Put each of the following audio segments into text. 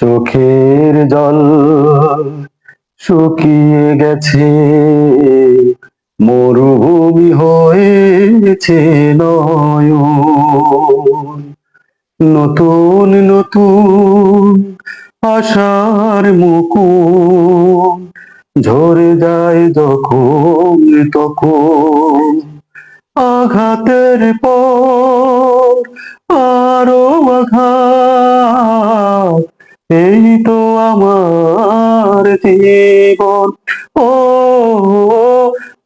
চোখের জল শুকিয়ে গেছে, মরুভূমি হয়েছে নয়ন। নতুন নতুন আশার মুকুল ঝরে যায় যখন, তখন। আঘাতের পর এই তো আমার জীবন। ও,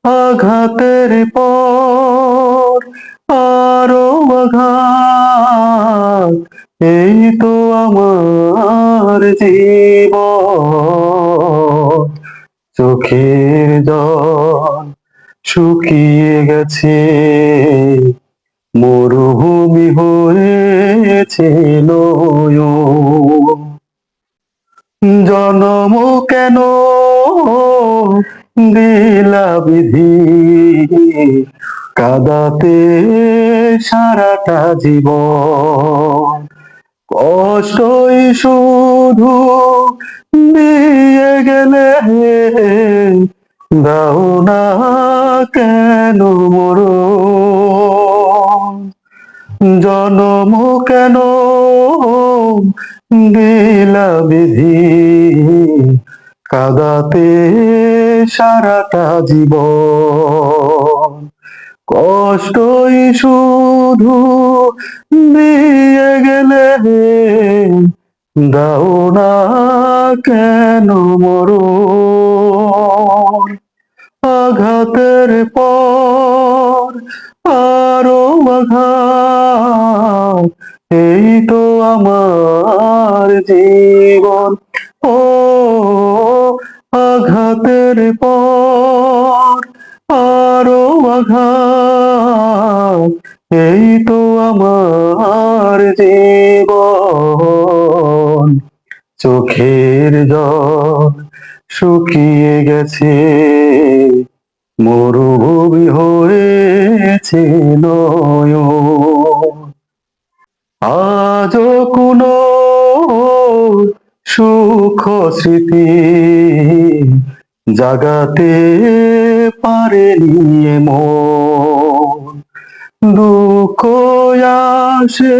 আঘাতের পর আরও আঘাত। এই তো আমার জীবন। চোখের জল শুকিয়ে গেছে। মরুভূমি হয়েছে নয়ন। জনম কেন দিলা বিধি? কাদাতে সারাটা জীবন। কষ্টই শুধু দিয়ে গেলে দাও না কেন মর জনম কেন দিলা বিধি কাদাতে সারাটা জীবন। কষ্টই শুধু দিয়ে গেলে দাও না কেন মর আঘাতের পর আরও আঘাত এই তো আমার জীবন। ও আঘাতের পর আরও আঘাত। এই তো আমার জীবন। চোখের জল শুকিয়ে গেছে, মরুভূমি হয়েছে নয়ন। আজও কোনো সুখ স্মৃতি জাগাতে পারেনি এ মন দুঃখ আসে,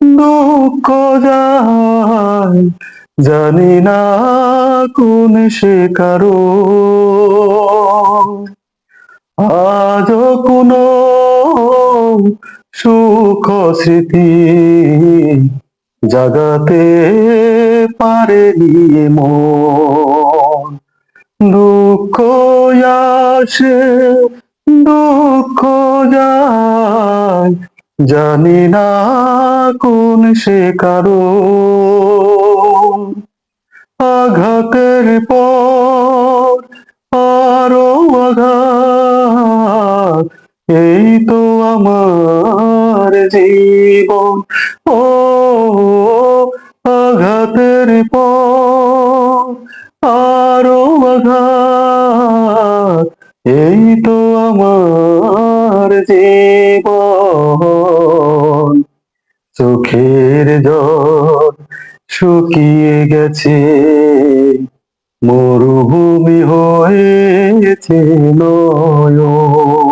দুঃখ যায়, জানি না কোন সে কারও আজ কোনো সুখ স্মৃতি জাগাতে পারেনি এ মন। দুঃখ আসে, দুঃখ যায়, জানি না কোন সে কারও আঘাতের পর আরও আঘাত এই তো আমার জীবন, ও আঘাতের পর আরও আঘাত। এই তো আমার জীবন, চোখের জল শুকিয়ে গেছে, মরুভূমি হয়েছে নয়ন।